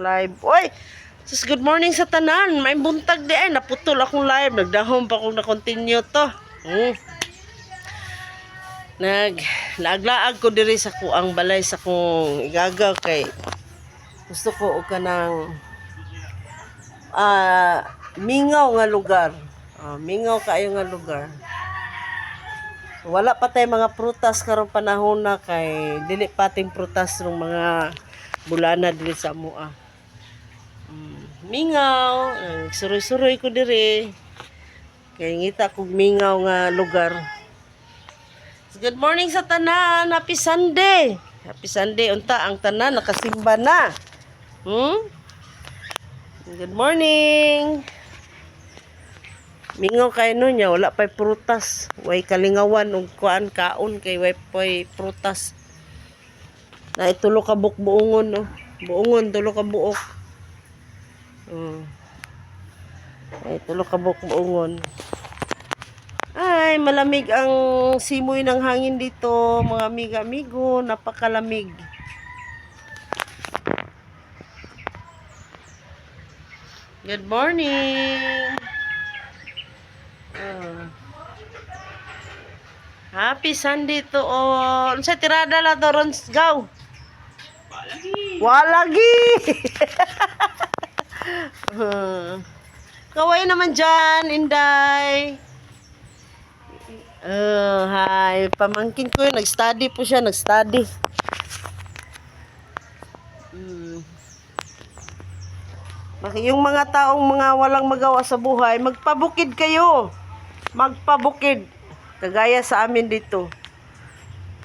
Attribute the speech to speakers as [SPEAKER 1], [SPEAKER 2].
[SPEAKER 1] Live. Oy! Sus, good morning sa tanan. May buntag di ay. Naputol akong live. Nagdahom pa akong na-continue to. Hmm. Nag, laaglaag ko diri sa kuang balay sa kong igagaw kay gusto ko og kanang ah mingaw nga lugar. Ah, mingaw kaayo nga lugar. Wala pa tay mga prutas karong panahon na kay dili pating prutas ng mga bulana dili sa mua. Mingaw, eh, suroy-suroy ko diri. Kay ngita kog mingaw nga lugar. Good morning sa tanan. Happy Sunday. Happy Sunday unta ang tanan nakasimba na. Hmm? Good morning. Mingaw kay no niya, wala pa'y prutas. Way kalingawan og kuan kaon kay way pa'y prutas. Na itulo ka buk buongon no. Buongon tulo ka buok. Hmm. Ay tulo ka buk buongon. Ay, malamig ang simoy ng hangin dito, mga amiga-amigo, napakalamig. Good morning. Ah. Happy Sunday to all. Sa tirada la to ron gaw. Walagi. Hmm. Kaway naman dyan, Inday. Oh, hi. Pamangkin ko yun. Nag-study po siya. Nag-study. Hmm. Yung mga taong mga walang magawa sa buhay, magpabukid kayo. Magpabukid. Kagaya sa amin dito.